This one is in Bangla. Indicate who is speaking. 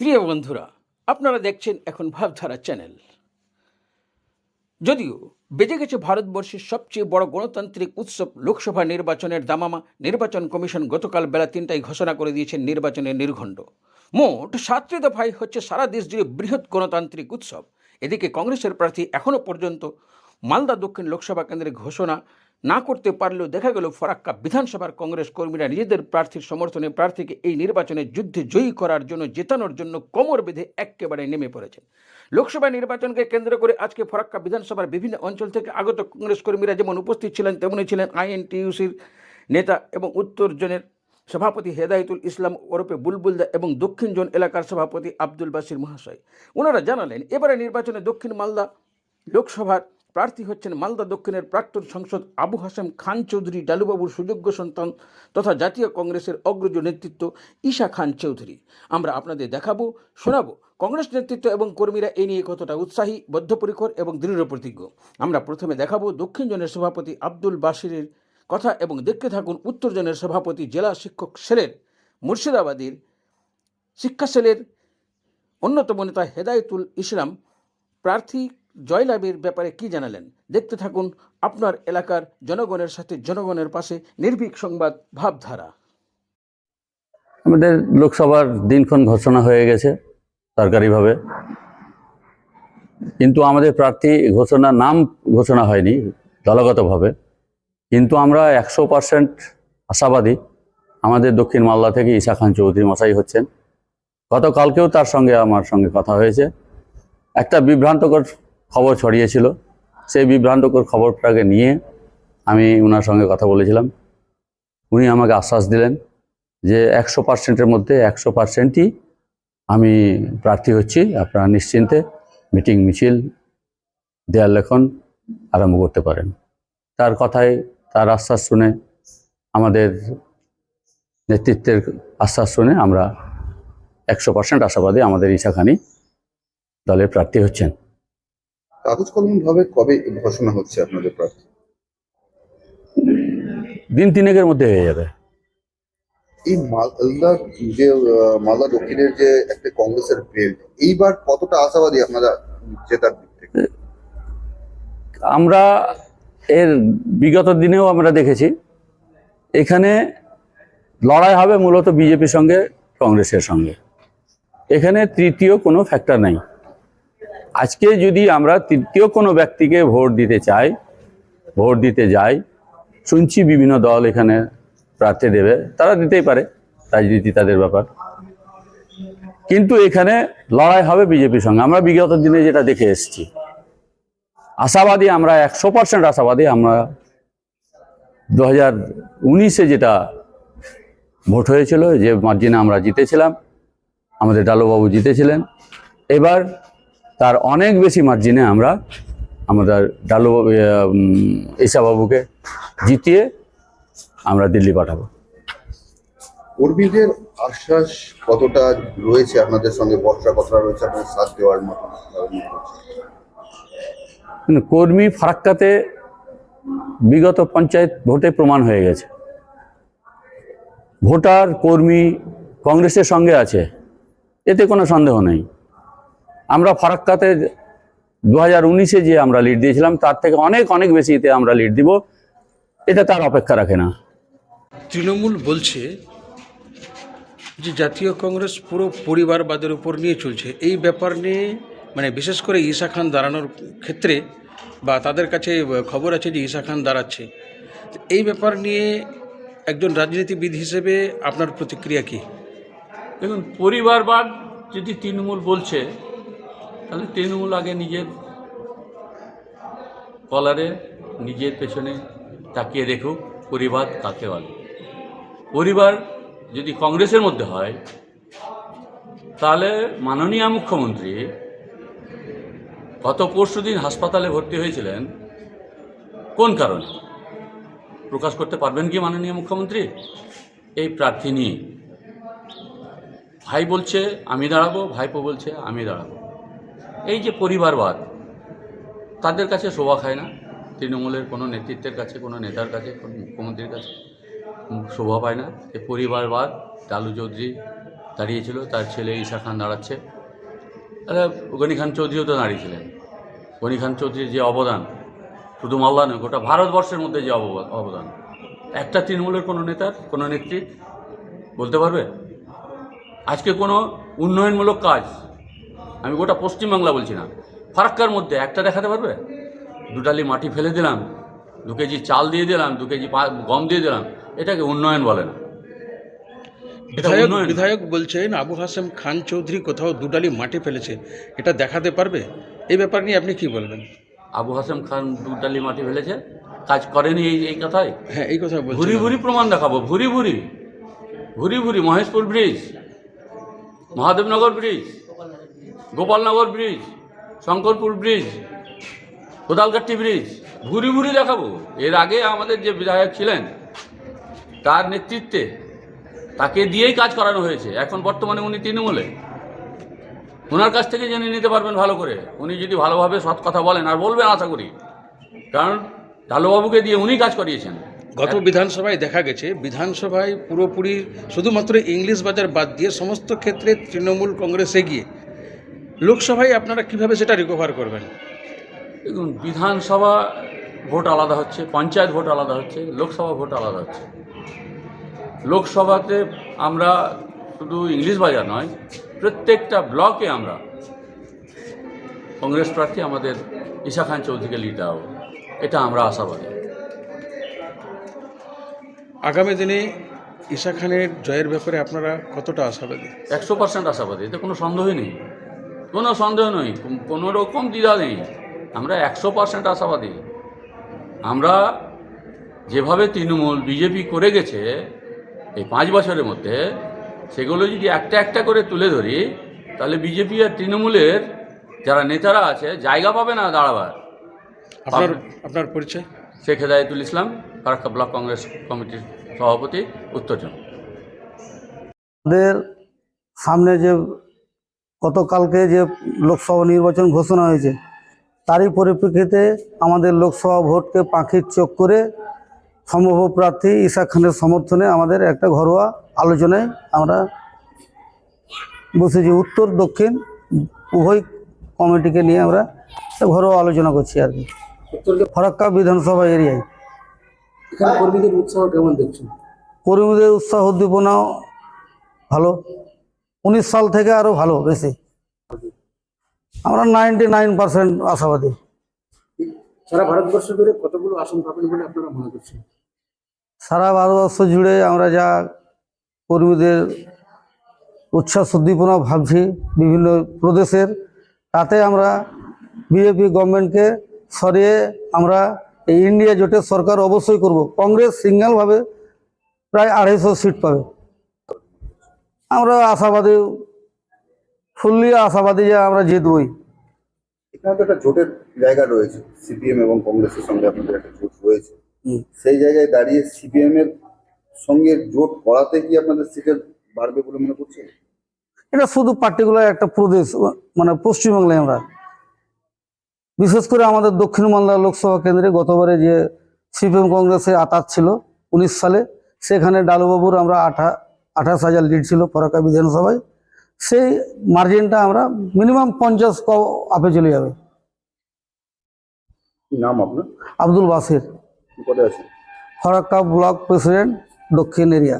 Speaker 1: প্রিয় বন্ধুরা, আপনারা দেখছেন এখন ভাবধারা চ্যানেল। যদিও বেজে গেছে ভারতবর্ষের সবচেয়ে বড় গণতান্ত্রিক উৎসব লোকসভা নির্বাচনের দামামা, নির্বাচন কমিশন গতকাল বেলা তিনটায় ঘোষণা করে দিয়েছেন নির্বাচনের নির্ঘণ্ট। মোট সাতটি দফায় হচ্ছে সারা দেশ জুড়ে বৃহৎ গণতান্ত্রিক উৎসব। এদিকে কংগ্রেসের প্রার্থী এখনও পর্যন্ত মালদা দক্ষিণ লোকসভা কেন্দ্রে ঘোষণা না করতে পারলেও দেখা গেল ফরাক্কা বিধানসভার কংগ্রেস কর্মীরা নিজেদের প্রার্থীর সমর্থনে প্রার্থীকে এই নির্বাচনে যুদ্ধে জয়ী করার জন্য জেতানোর জন্য কোমর বেঁধে একেবারে নেমে পড়েছেন। লোকসভা নির্বাচনকে কেন্দ্র করে আজকে ফরাক্কা বিধানসভার বিভিন্ন অঞ্চল থেকে আগত কংগ্রেস কর্মীরা যেমন উপস্থিত ছিলেন তেমনই ছিলেন আইএনটিইউসির নেতা এবং উত্তর জোনের সভাপতি হেদায়তুল ইসলাম ওরফে বুলবুলদা এবং দক্ষিণ জোন এলাকার সভাপতি আব্দুল বাসির মহাশয়। ওনারা জানালেন, এবারে নির্বাচনে দক্ষিণ মালদা লোকসভার প্রার্থী হচ্ছেন মালদা দক্ষিণের প্রাক্তন সংসদ আবু হাসেম খান চৌধুরী, ডালুবাবুর সুযোগ্য সন্তান তথা জাতীয় কংগ্রেসের অগ্রজ নেতৃত্ব ঈশা খান চৌধুরী। আমরা আপনাদের দেখাবো, শোনাবো কংগ্রেস নেতৃত্ব এবং কর্মীরা এই নিয়ে কতটা উৎসাহী, বদ্ধপরিকর এবং দৃঢ় প্রতিজ্ঞ। আমরা প্রথমে দেখাবো দক্ষিণ জনের সভাপতি আব্দুল বাসিরের কথা এবং দেখতে থাকুন উত্তর জনের সভাপতি জেলা শিক্ষক সেলের, মুর্শিদাবাদের শিক্ষা সেলের অন্যতম নেতা হেদায়তুল ইসলাম, প্রার্থী জয়লাভের ব্যাপারে কি জানালেন? দেখতে থাকুন আপনার এলাকার জনগণের সাথে জনগণের পাশে নির্ভীক সংবাদ ভাবধারা।
Speaker 2: আমাদের লোকসভার দিনক্ষণ ঘোষণা হয়ে গেছে সরকারিভাবে। কিন্তু আমাদের প্রার্থী ঘোষণা, নাম ঘোষণা হয়নি দলগতভাবে। কিন্তু আমরা একশো পার্সেন্ট আশাবাদী আমাদের দক্ষিণ মালদা থেকে ঈশা খান চৌধুরী মশাই হচ্ছেন। গতকালকেও তার সঙ্গে আমার সঙ্গে কথা হয়েছে। একটা বিভ্রান্তকর খবর ছড়িয়েছিল। সেই বিভ্রান্তকর খবরটাকে নিয়ে আমি ওনার সঙ্গে কথা বলেছিলাম। উনি আমাকে আশ্বাস দিলেন যে একশো পার্সেন্টের মধ্যে একশো পার্সেন্টই আমি প্রার্থী হচ্ছি। আপনারা নিশ্চিন্তে মিটিং মিছিল, দেয়াল লেখন আরম্ভ করতে পারেন। তার কথায়, তার আশ্বাস শুনে, আমাদের নেতৃত্বের আশ্বাস শুনে আমরা একশো পার্সেন্ট আশাবাদী আমাদের ইশাখানি দলের প্রার্থী হচ্ছেন।
Speaker 3: কাগজ কলম ভাবে কবে ঘোষণা হচ্ছে আপনাদের প্রার্থী?
Speaker 2: দিন তিনেকের মধ্যে হয়ে যাবে।
Speaker 3: এই মালদা যে মালদা দক্ষিণের যে একটা কংগ্রেসের বেল্ট এইবার কতটা আশাবাদী আপনারা জেতার দিক থেকে?
Speaker 2: আমরা এর বিগত দিনেও আমরা দেখেছি এখানে লড়াই হবে মূলত বিজেপির সঙ্গে কংগ্রেসের সঙ্গে। এখানে তৃতীয় কোনো ফ্যাক্টর নাই। আজকে যদি আমরা তৃতীয় কোনো ব্যক্তিকে ভোট দিতে চাই ভোট দিতে যাই শুনছি বিভিন্ন দল এখানে প্রার্থী দেবে, তারা দিতেই পারে, রাজনীতি তাদের ব্যাপার। কিন্তু এখানে লড়াই হবে বিজেপির সঙ্গে। আমরা বিগত দিনে যেটা দেখে এসেছি, আশাবাদী আমরা একশো পার্সেন্ট আশাবাদী আমরা দু হাজার উনিশে যেটা ভোট হয়েছিল, যে মার্জিনে আমরা জিতেছিলাম, আমাদের ডালুবাবু জিতেছিলেন। এবার তার অনেক বেশি মার্জিনে আমরা আমাদের ডালু ঈশাবাবুকে জিতিয়ে আমরা দিল্লি পাঠাবো।
Speaker 3: কর্মীদের আশ্বাস কতটা রয়েছে? আপনাদের সঙ্গে বর্ষা কতটা রয়েছে আপনাদের সাথ দেওয়ার মতো
Speaker 2: কর্মী ফারাক্কাতে বিগত পঞ্চায়েত ভোটে প্রমাণ হয়ে গেছে। ভোটার কর্মী কংগ্রেসের সঙ্গে আছে এতে কোনো সন্দেহ নেই। আমরা ফারাক্কাতে দু হাজার উনিশে যে আমরা লিড দিয়েছিলাম তার থেকে অনেক অনেক বেশি এতে আমরা লিড দিব। এটা তার অপেক্ষা রাখে না।
Speaker 1: তৃণমূল বলছে যে জাতীয় কংগ্রেস পুরো পরিবারবাদের উপর নিয়ে চলছে। এই ব্যাপার নিয়ে মানে বিশেষ করে ঈশা খান দাঁড়ানোর ক্ষেত্রে বা তাদের কাছে খবর আছে যে ঈশা খান দাঁড়াচ্ছে। তো এই ব্যাপার নিয়ে একজন রাজনীতিবিদ হিসেবে আপনার প্রতিক্রিয়া কী?
Speaker 4: দেখুন পরিবারবাদ যদি তৃণমূল বলছে তাহলে তৃণমূল আগে নিজের কলারে, নিজের পেছনে তাকিয়ে দেখুক পরিবার কাকে বলে। পরিবার যদি কংগ্রেসের মধ্যে হয়, তাহলে মাননীয় মুখ্যমন্ত্রী গত পরশু দিন হাসপাতালে ভর্তি হয়েছিলেন। কোন কারণে? প্রকাশ করতে পারবেন কি মাননীয় মুখ্যমন্ত্রী? এই প্রার্থী নিয়ে। ভাই বলছে, আমি দাঁড়াবো। ভাইপো বলছে, আমি দাঁড়াবো। এই যে পরিবারবাদ, তাদের কাছে শোভা খায় না। তৃণমূলের কোনো নেতৃত্বের কাছে, কোনো নেতার কাছে, কোনো মুখ্যমন্ত্রীর কাছে শোভা পায় না। এই পরিবারবাদ, লালু চৌধুরী
Speaker 2: দাঁড়িয়েছিল, তার ছেলে ঈশা খান দাঁড়াচ্ছে। তাহলে গনি খান চৌধুরীও তো দাঁড়িয়েছিলেন। গনি খান চৌধুরীর যে অবদান, শুধু মালদা নয়, গোটা ভারতবর্ষের মধ্যে যে অবদান। একটা তৃণমূলের কোনো নেতার, কোনো নেত্রী বলতে পারবে? আজকে কোনো উন্নয়নমূলক কাজ আমি গোটা পশ্চিমবাংলা বলছি না। ফারাক্কার মধ্যে একটা দেখাতে পারবে? দুটালি মাটি ফেলে দিলাম দু কেজি চাল দিয়ে দিলাম দু কেজি পা- গম দিয়ে দিলাম। এটাকে উন্নয়ন বলে না।
Speaker 1: বিধায়ক। বিধায়ক বলছেন আবু হাসেম খান চৌধুরী কোথাও দুডালি মাটি ফেলেছে এটা দেখাতে পারবে? এই ব্যাপার নিয়ে আপনি কি বলবেন?
Speaker 2: আবু হাসেম খান দুটালি মাটি ফেলেছে কাজ করেনি এই এই কথাই
Speaker 1: হ্যাঁ এই কথা বলছি
Speaker 2: ভুরি ভুরি প্রমাণ দেখাবো ভুরি ভুরি। ভুরি ভুরি Maheshpur bridge Mahadebnagar bridge. Gopalnagar bridge, Shankarpur bridge Kodalkatti bridge ঘুরি ঘুরি দেখাবো। এর আগে আমাদের যে বিধায়ক ছিলেন, তার নেতৃত্বে তাকে দিয়েই কাজ করানো হয়েছে। এখন বর্তমানে উনি তৃণমূলে। ওনার কাছ থেকে জেনে নিতে পারবেন ভালো করে। উনি যদি ভালোভাবে সৎ কথা বলেন, আর বলবেন আশা করি। কারণ ঢালুবাবুকে দিয়ে উনি কাজ করিয়েছেন।
Speaker 1: গত বিধানসভায় দেখা গেছে, বিধানসভায় পুরোপুরি শুধুমাত্র ইংলিশ বাজার বাদ দিয়ে সমস্ত ক্ষেত্রে তৃণমূল কংগ্রেসে এগিয়ে লোকসভায় আপনারা কীভাবে সেটা রিকভার করবেন?
Speaker 2: দেখুন বিধানসভা ভোট আলাদা হচ্ছে পঞ্চায়েত ভোট আলাদা হচ্ছে লোকসভা ভোট আলাদা হচ্ছে। লোকসভাতে আমরা শুধু ইংলিশ বাজার নয় প্রত্যেকটা ব্লকে আমরা কংগ্রেস প্রার্থী আমাদের ঈশা খান চৌধুরীকে লিড দেওয়া হবে। এটা আমরা আশাবাদী।
Speaker 1: আগামী দিনে ঈশা খানের জয়ের ব্যাপারে আপনারা কতটা আশাবাদী?
Speaker 2: একশো পার্সেন্ট আশাবাদী এতে কোনো সন্দেহই নেই। কোনো সন্দেহ নেই কোন- রকম দ্বিধা নেই। আমরা একশো পার্সেন্ট আশাবাদী। আমরা যেভাবে তৃণমূল বিজেপি করে গেছে এই পাঁচ বছরের মধ্যে সেগুলো যদি একটা একটা করে তুলে ধরি তাহলে বিজেপি আর তৃণমূলের যারা নেতারা আছে জায়গা পাবে না দাঁড়াবার।
Speaker 1: আপনার আপনার পরিচয়?
Speaker 2: শেখ হেদায়তুল ইসলাম ফারাক্কা ব্লক কংগ্রেস কমিটির সভাপতি উত্তরজন
Speaker 5: আমাদের সামনে যে গতকালকে যে লোকসভা নির্বাচন ঘোষণা হয়েছে তারই পরিপ্রেক্ষিতে আমাদের লোকসভা ভোটকে পাখির চোখ করে সম্ভব প্রার্থী ইসা খানের সমর্থনে আমাদের একটা ঘরোয়া আলোচনায় আমরা বসেছি। উত্তর দক্ষিণ উভয় কমিটিকে নিয়ে আমরা ঘরোয়া আলোচনা করছি আর কি। ফরাক্কা বিধানসভা এরিয়ায়।
Speaker 1: এখানে কর্মীদের উৎসাহ কেমন দেখছেন?
Speaker 5: কর্মীদের উৎসাহ উদ্দীপনাও ভালো। উনিশ সাল থেকে আরও ভালো বেশি। আমরা নাইনটি নাইন পার্সেন্ট আশাবাদী।
Speaker 1: সারা ভারতবর্ষ জুড়ে কতগুলো আসন পাবেন বলে আপনারা মনে করছেন?
Speaker 5: সারা ভারতবর্ষ জুড়ে আমরা যা কর্মীদের উচ্ছ্বাস উদ্দীপনা ভাবছি বিভিন্ন প্রদেশের তাতে আমরা বিজেপি গভর্নমেন্টকে সরিয়ে আমরা এই ইন্ডিয়া জোটের সরকার অবশ্যই করব। কংগ্রেস সিঙ্গেলভাবে প্রায় আড়াইশো সিট পাবে। আমরা আশাবাদী ফুললি আশাবাদী যে আমরা জিতবই।
Speaker 3: এখানে তো একটা জোটের জায়গা রয়েছে সিপিএম এবং কংগ্রেসের সঙ্গে আপনাদের একটা জোট রয়েছে। সেই জায়গায় দাঁড়িয়ে সিপিএম এর সঙ্গে জোট করাতে কি আপনাদের সিটের বাড়বে বলে মনে করছেন?
Speaker 5: এটা শুধু পার্টিকুলার একটা প্রদেশ মানে পশ্চিমবাংলায় আমরা। বিশেষ করে আমাদের দক্ষিণ মালদা লোকসভা কেন্দ্রে গতবারে যে সিপিএম কংগ্রেসে আতাত ছিল উনিশ সালে সেখানে ডালুবাবুর আমরা আঠা আঠাশ হাজার লিড ছিল ফরাক্কা বিধানসভায় সেই মার্জিনটা আমরা মিনিমাম পঞ্চাশ ক আপে চলে যাবে।
Speaker 3: কি নাম আপনার?
Speaker 5: আব্দুল বাসির।
Speaker 3: কি পদে আছেন?
Speaker 5: ফরাক্কা ব্লক প্রেসিডেন্ট দক্ষিণ এরিয়া।